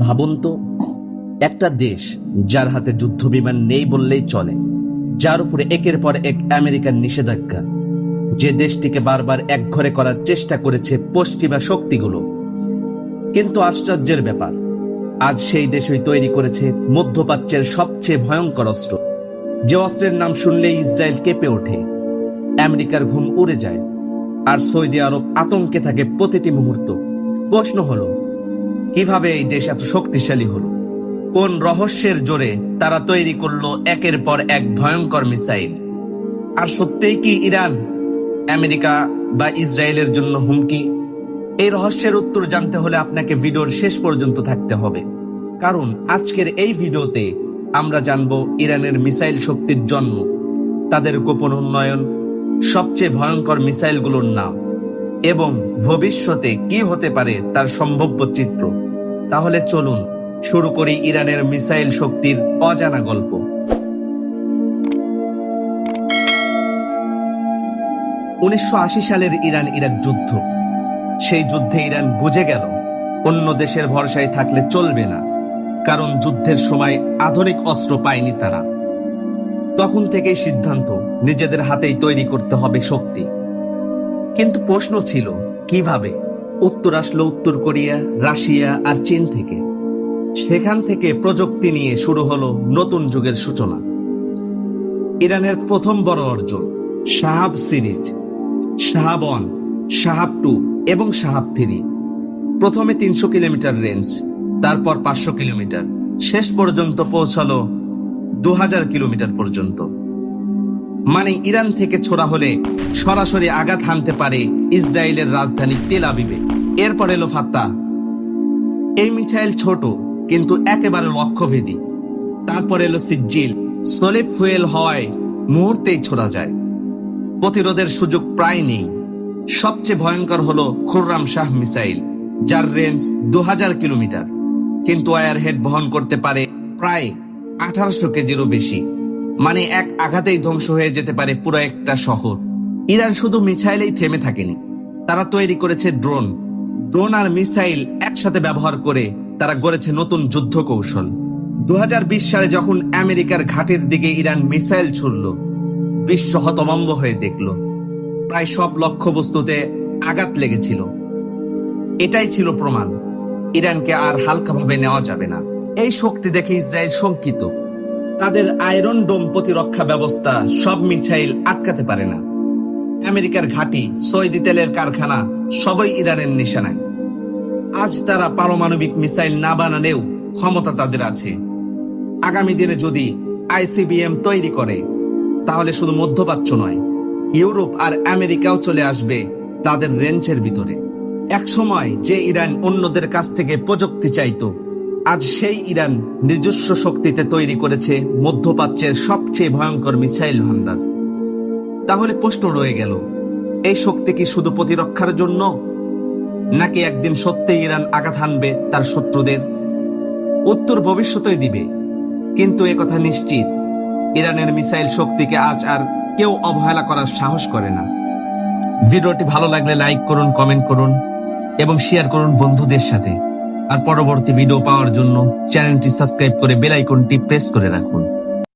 ভাবুন তো একটা দেশ যার হাতে যুদ্ধ বিমান নেই বললেই চলে, যার উপরে একের পর এক আমেরিকার নিষেধাজ্ঞা। যে দেশটিকে বারবার একঘরে করার চেষ্টা করেছে পশ্চিমা শক্তিগুলো। কিন্তু আশ্চর্যের ব্যাপার, আজ সেই দেশই তৈরি করেছে মধ্যপ্রাচ্যের সবচেয়ে ভয়ঙ্কর অস্ত্র। যে অস্ত্রের নাম শুনলেই ইসরায়েল কেঁপে ওঠে, আমেরিকার ঘুম উড়ে যায়, আর সৌদি আরব আতঙ্কে থাকে প্রতিটি মুহূর্ত। প্রশ্ন হলো কীভাবে এই দেশ এত শক্তিশালী হল? কোন রহস্যের জোরে তারা তৈরি করল একের পর এক ভয়ঙ্কর মিসাইল? আর সত্যিই কি ইরান, আমেরিকা বা ইসরায়েলের জন্য হুমকি? এই রহস্যের উত্তর জানতে হলে আপনাকে ভিডিওর শেষ পর্যন্ত থাকতে হবে। কারণ আজকের এই ভিডিওতে আমরা জানব ইরানের মিসাইল শক্তির জন্ম, তাদের গোপন উন্নয়ন, সবচেয়ে ভয়ঙ্কর মিসাইলগুলোর নাম এবং ভবিষ্যতে কি হতে পারে তার সম্ভাব্য চিত্র। তাহলে চলুন শুরু করি ইরানের মিসাইল শক্তির অজানা গল্প। উনিশশো আশি সালের ইরান ইরাক যুদ্ধ। সেই যুদ্ধে ইরান বুঝে গেল, অন্য দেশের ভরসায় থাকলে চলবে না, কারণ যুদ্ধের সময় আধুনিক অস্ত্র পায়নি তারা। তখন থেকেই সিদ্ধান্ত, নিজেদের হাতেই তৈরি করতে হবে শক্তি। কিন্তু প্রশ্ন ছিল, কীভাবে? উত্তর আসলো উত্তর কোরিয়া, রাশিয়া আর চীন থেকে। সেখান থেকে প্রযুক্তি নিয়ে শুরু হলো নতুন যুগের সূচনা। ইরানের প্রথম বড় অর্জন, Shahab series, Shahab one, Shahab two এবং শাহাব থ্রি। প্রথমে তিনশো কিলোমিটার রেঞ্জ, তারপর পাঁচশো কিলোমিটার। শেষ পর্যন্ত পৌঁছালো দু হাজার কিলোমিটার পর্যন্ত। মানে ইরান থেকে ছোড়া হলে সরাসরি আঘাত হানতে পারে ইসরায়েলের রাজধানী তেল আবিবে। এরপর এলো ফাত্তা। এই মিসাইল ছোট, কিন্তু একেবারে লক্ষ্যভেদী। তারপর এলো সিজ্জিল। সলিপ ফুয়েল হওয়ায় মুহূর্তেই ছোড়া যায়। প্রতিরোধের সুযোগ প্রায় নেই। সবচেয়ে ভয়ঙ্কর হলো খুররাম শাহ মিসাইল, যার রেঞ্জ দু হাজার কিলোমিটার। কিন্তু ওয়ারহেড বহন করতে পারে প্রায় আঠারোশো কেজিরও বেশি। মানে এক আঘাতেই ধ্বংস হয়ে যেতে পারে পুরো একটা শহর। ইরান শুধু মিসাইলেই থেমে থাকেনি। তারা তৈরি করেছে ড্রোন ড্রোন আর মিসাইল একসাথে ব্যবহার করে তারা গড়েছে নতুন যুদ্ধ কৌশল দু হাজার বিশ সালে যখন আমেরিকার ঘাটের দিকে ইরান মিসাইল ছুড়ল, বিশ্ব হতভম্ব হয়ে দেখল। প্রায় সব লক্ষ্যবস্তুতে আঘাত লেগেছিল। এটাই ছিল প্রমাণ, ইরানকে আর হালকাভাবে নেওয়া যাবে না। এই শক্তি দেখে ইসরায়েল শঙ্কিত। তাদের আয়রন ডোম প্রতিরক্ষা ব্যবস্থা সব মিসাইল আটকাতে পারে না। আমেরিকার ঘাঁটি সৌদি তেলের কারখানা সবই ইরানের নিশানায়। আজ তারা পারমাণবিক মিসাইল না বানালেও ক্ষমতা তাদের আছে। আগামী দিনে যদি আইসিবিএম তৈরি করে, তাহলে শুধু মধ্যপ্রাচ্য নয়, ইউরোপ আর আমেরিকাও চলে আসবে তাদের রেঞ্জের ভিতরে। এক সময় যে ইরান অন্যদের কাছ থেকে প্রযুক্তি চাইত, আজ সেই ইরান নিজস্ব শক্তিতে তৈরি করেছে মধ্যপ্রাচ্যের সবচেয়ে ভয়ঙ্কর মিসাইল ভান্ডার তাহলে প্রশ্ন রয়ে গেল এই শক্তি কি শুধু প্রতিরক্ষার জন্য? নাকি একদিন সত্যি ইরান আঘাত হানবে তার শত্রুদের? উত্তর ভবিষ্যতই দিবে। কিন্তু একথা নিশ্চিত, ইরানের মিসাইল শক্তিকে আজ আর কেউ অবহেলা করার সাহস করে না। ভিডিওটি ভালো লাগলে লাইক করুন, কমেন্ট করুন এবং শেয়ার করুন বন্ধুদের সাথে। আর পরবর্তী ভিডিও পাওয়ার জন্য চ্যানেলটি সাবস্ক্রাইব করে বেল আইকনটি প্রেস করে রাখুন।